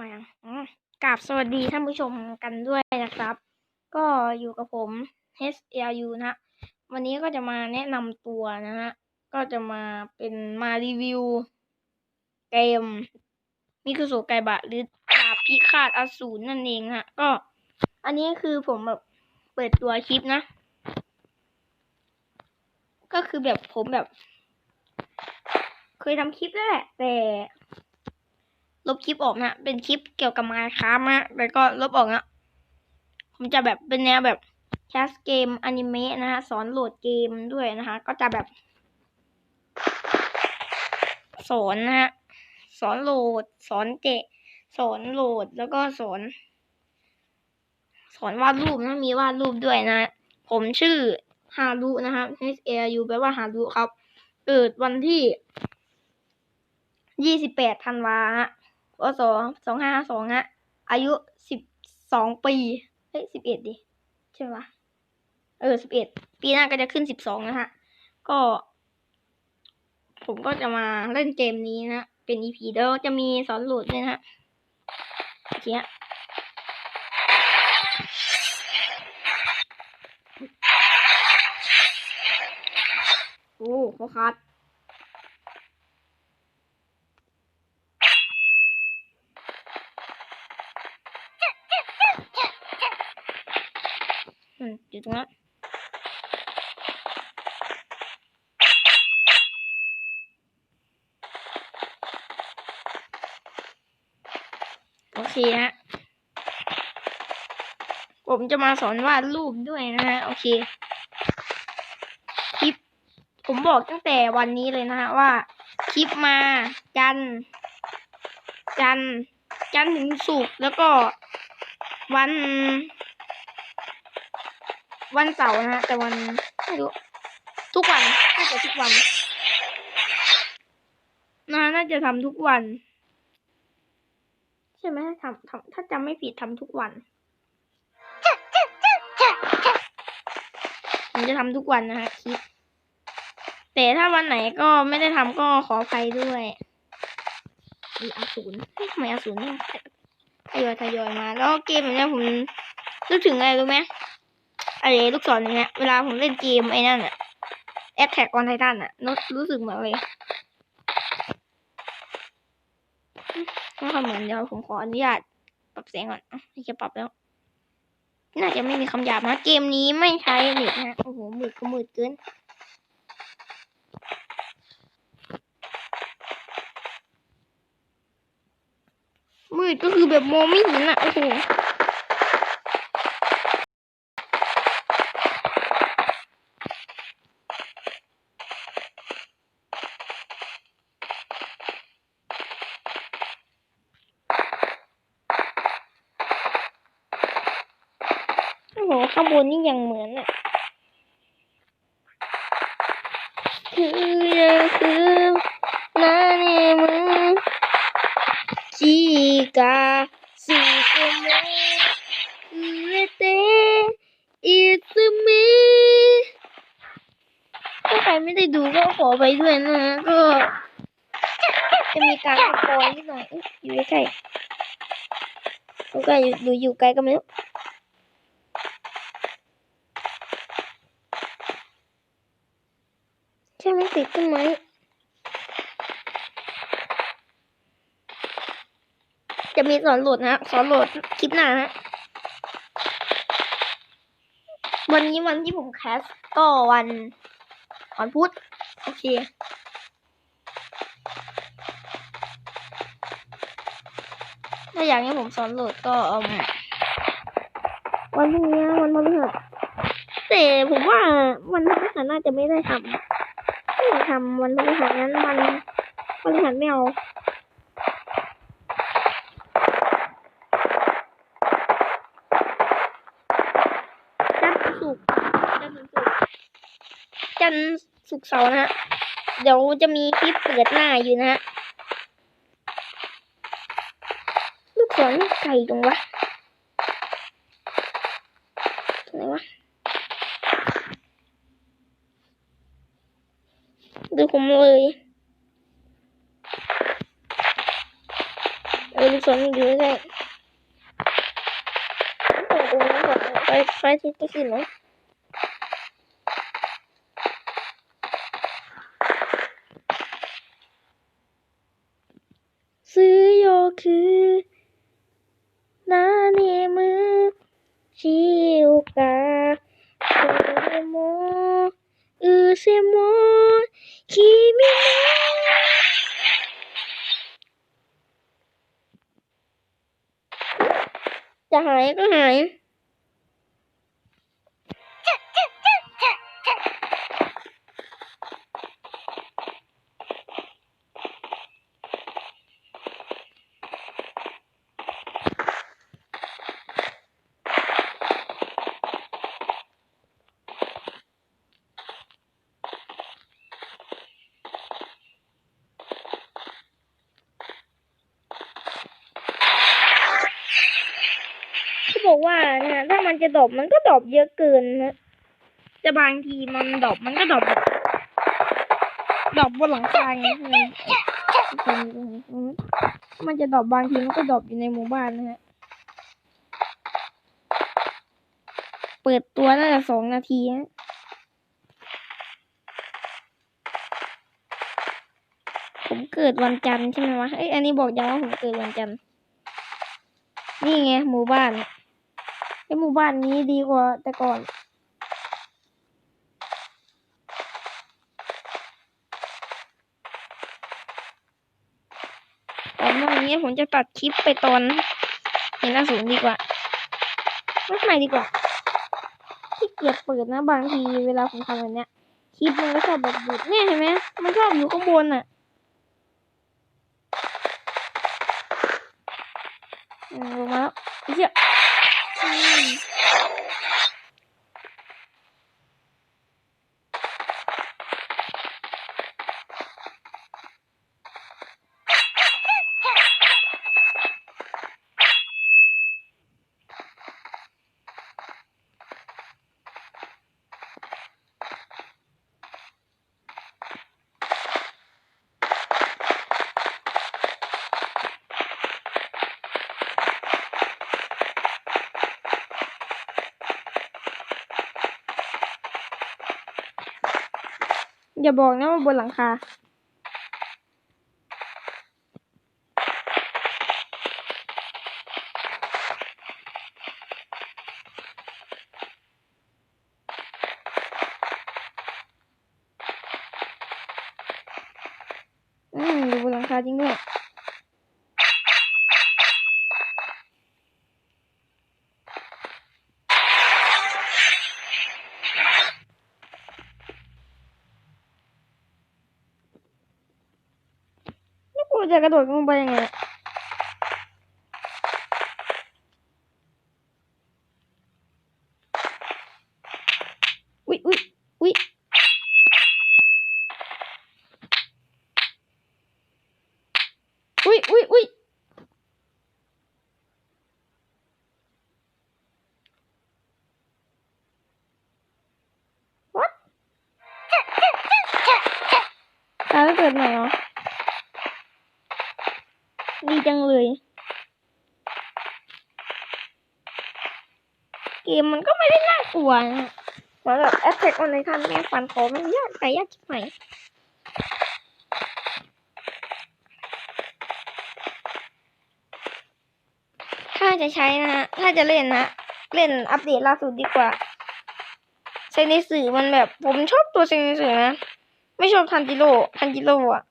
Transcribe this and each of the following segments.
มาอ๋อกราบสวัสดีท่านผู้ชมกันด้วยนะครับ ก็อยู่กับผม HLU นะฮะวันนี้ก็จะมาแนะนำตัวนะฮะ ก็จะมาเป็นมารีวิว เกมมิคุโซไกบะหรือดาบพิฆาตอสูรนั่นเองฮะ ก็อันนี้คือผมแบบเปิดตัวคลิปนะ ก็คือแบบผมแบบ เคยทำคลิปแล้วแหละแต่ ลบคลิปออกนะเป็นคลิปเกี่ยวกับมาค้านะแล้วก็ลบออกนะผมจะแบบเป็นแนวแบบแคสเกมอนิเมะนะฮะสอนโหลดเกมด้วยนะคะ ก็จะแบบ สอนนะฮะสอนโหลด สอนเจสอนโหลดแล้วก็สอน สอนวาดรูปนะมีวาดรูปด้วยนะ ผมชื่อฮารุนะครับ H A R U แปลว่าฮารุครับ เกิดวันที่ยี่สิบแปดธันวาฮะ พศสองห้าสองฮะ อายุสิบสองปี เฮ้ยสิบเอ็ดดิ ใช่ปะเออสิบเอ็ดปีหน้าก็จะขึ้นสิบสองนะฮะ ก็ ผมก็จะมาเล่นเกมนี้นะ เป็นอีพีแล้วจะมีสอนหลดด้วยนะฮะโอเคฮะโอ้โหคัด อืมอยู่ตรงนั้นโอเคฮะ ผมจะมาสอนวาดรูปด้วยนะฮะ โอเค คลิป ผมบอกตั้งแต่วันนี้เลยนะฮะว่า คลิปมาจัน จัน จันถึงศุกแล้วก็วัน วันเสาร์นะฮะแต่วันไม่รู้ทุกวันน่าจะทุกวันนะน่าจะทำทุกวัน ใช่ไหมทำทำถ้าจำไม่ผิดทำทุกวันผมจะทำทุกวันนะฮะคลิปแต่ถ้าวันไหนก็ไม่ได้ทำก็ขออภัยด้วยอีอาศูนย์ทำไมอาศูนย์เนี่ยทยอยทยอยมา แล้วเกมแบบเนี้ยผมนึกถึงอะไรรู้ไหม ไรลูกศรอย่างเงี้ยเวลาผมเล่นเกมไอ้นั่นอะแอดแท็กออนไททันอะนรู้สึกเหมือนเลยไม่ค่อยเหมือนเดี๋ยวผมขออนุญาตปรับเสียงก่อนอะนี่จะปรับแล้ว น่าจะไม่มีคำหยาบนะเกมนี้ไม่ใช้เน็ตนะโอ้โหมืดก็มืดเกินมืดก็คือแบบมองไม่เห็นอะโอ้โห ข้างบนนี่ยังเหมือนอะคือคือนาเนมือจิกาสุโกโมเรเตอิซึมิถ้าใครไม่ได้ดูก็ขอไปด้วยนะฮะก็จะมีการสปอยนิดหน่อยอยู่ใกล้ๆอยู่ใกล้อยู่อยู่ไกลก็ไม่รู้ ใช่ติดต้นไม้จะมีสอนโหลดนะสอนโหลดคลิปหน้าฮะวันนี้วันที่ผมแคสก็วันวันพุธโอเคถ้าอยากให้ผมสอนโหลดก็เอมวันพรุ่งนี้วันพฤหัสแต่ผมว่าวันพฤหัสน่าจะไม่ได้ทำ ไม่ทำวันพฤหัสนั้นวันพฤหัสไม่เอาจันทร์ศุกจันทร์ถึงศุกจันทร์ศุกเสาร์นะฮะ เดี๋ยวจะมีคลิปเปิดหน้าอยู่นะฮะ ลูกศรไก่ตรงวะตรงไหนวะ ดู ผมเลยโอเออลูกศรมันอยู่ใกล้ตรงตรงนั้นก่อนไฟไฟที่ไม่ขึ้นเนาะซื้อโยคือนาเนมือชิวกาโซโมอือเซโมคิมิโนะ จะห จะดอปมันก็ดอปเยอะเกินนะแต่บางทีมันดอปมันก็ดอบดอปบนหลังคาไงมันจะดอปบางทีมันก็ดอปอยู่ในหมู่บ้านนะฮะเปิดตัวน่าจะสองนาทีนะผมเกิดวันจันทร์ใช่ไหมวะเอ้ยอันนี้บอกยังว่าผมเกิดวันจันทร์นี่ไงหมู่บ้าน ไอหมู่บ้านนี้ดีกว่าแต่ก่อนตอนนี้ผมจะตัดคลิปไปตอนเห็นหน้าสูงดีกว่าไม่ใหม่ดีกว่าที่เกียจเปิดนะบางทีเวลาผมทำแบบเนี้ยคลิปมันก็ชอบแบบหยุดเนี่ยเห็นไหมมันชอบอยู่ข้างบนอะอืมลงมาแล้วไอ้เหี้ย อื อย่าบอกนะว่าบนหลังคา อืมอยู่บนหลังคาจริงด้วย นี่กูจะกระโดดลงไปยังไงเนี่ยอุ๊ยอุ๊ยอุ๊ยอุ๊ยอุ๊ยอุ๊ย What ตาแล้วเกิดใหม่เหรอ ดีจังเลย เกมมันก็ไม่ได้น่ากลัวนะเหมือนแบบแอ t แทกออนไลน์ทันแม่ฟันคอม่งยากแต่ยากชิบหายถ้าจะใช้นะฮะ ถ้าจะเล่นนะ เล่นอัปเดตล่าสุดดีกว่าเซนิสือมันแบบ ผมชอบตัวเซนิสือนะ ไม่ชอบทันจิโร่ทันจิโร่อะ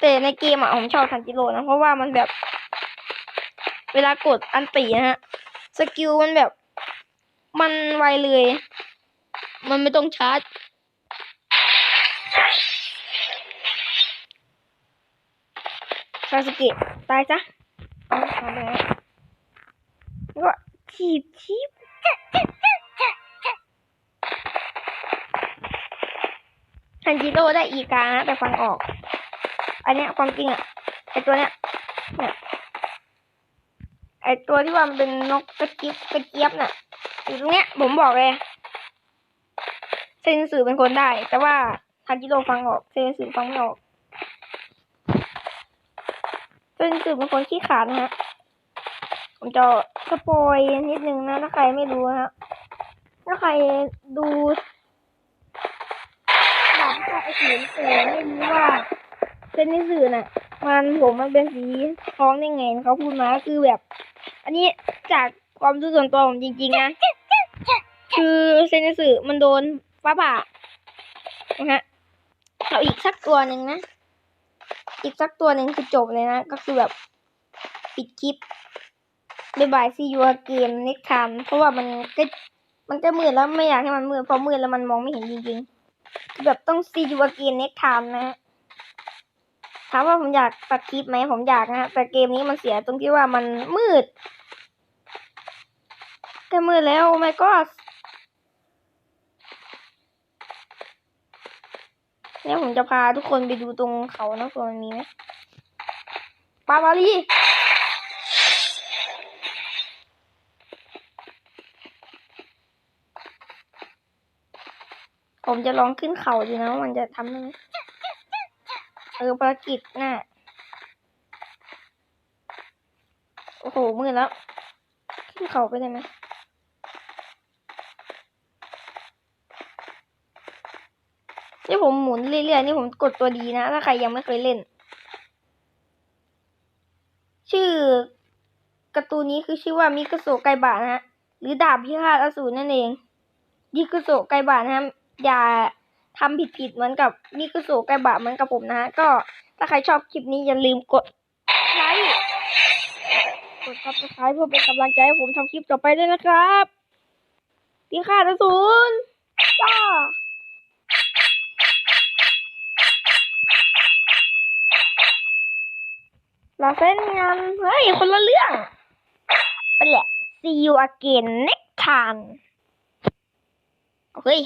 แต่ในเกมอะผมชอบทันจิโร่นะ เพราะว่ามันแบบ เวลากดอันตีนะฮะ สกิลมันแบบ มันไวเลย มันไม่ต้องชาร์จ ซาสเกะตายจ้ะเอาทำไปแล้วก็ถีบถีบทันจิโร่ได้อีกานะแต่ฟังออก อันเนี้ยความจริงอะไอตัวเนี้ย ไอตัวที่ว่ามันเป็นนกกระจิบกระเจี๊ยบน่ะอยู่ตรงเนี้ย ผมบอกเลยเซนสื่อเป็นคนได้ แต่ว่าทันจิโร่ฟังออกเซนสื่อฟังไม่ออกเซนสื่อเป็นคนขี้ขาดนะฮะผมจะสปอยนิดนึงนะถ้าใครไม่รู้นะฮะถ้าใครดูแบบว่าไอ้สีแต่ไม่รู้ว่าเป็นสื่อน่ะ มันผมมันเป็นสีทองได้ไงเขาพูดมาก็คือแบบ อันนี้จากความรู้ส่วนตัวผมจริงๆนะ คือเซนสึมันโดนฟ้าผ่านะฮะเอาอีกสักตัวหนึ่งนะ อีกสักตัวหนึ่งคือจบเลยนะ ก็คือแบบปิดคลิปบายบายซียูเกมเน็กทามเพราะว่ามันก็มันก็มืดแล้วไม่อยากให้มันมืดเพราะมืดแล้วมันมองไม่เห็นจริงๆ แบบต้องซียูเกมเน็กทามนะฮะ ถามว่าผมอยากตัดคลิปไหมผมอยากนะฮะแต่เกมนี้มันเสียตรงที่ว่ามันมืดก็มืดแล้วไม่ก็เนี่ยผมจะพาทุกคนไปดูตรงเขานะส่วนมันมีไหมปาบาลีผมจะลองขึ้นเขาดูนะมันจะทำได้ไหม เออภารกิจน่ะ โอ้โห มืดแล้ว ขึ้นเขาไปได้ไหมนี่ผมหมุนเรื่อยๆ นี่ผมกดตัวดีนะ ถ้าใครยังไม่เคยเล่น ชื่อการ์ตูนนี้คือชื่อว่ามิกโซไกบะนะฮะ หรือดาบพิฆาตอสูรนั่นเองมิกโซไกบะนะฮะอย่า ทำผิดๆเหมือนกับมิกุโซะไกบะเหมือนกับผมนะฮะก็ถ้าใครชอบคลิปนี้อย่าลืมกดไลค์กดซับสไครต์เพื่อเป็นกำลังใจให้ผมทำคลิปต่อไปด้วยนะครับพิฆาตอสูรจ้าลาเส้นงานเฮ้ย คนละเรื่องไปแหละ see you again next time เฮ้ย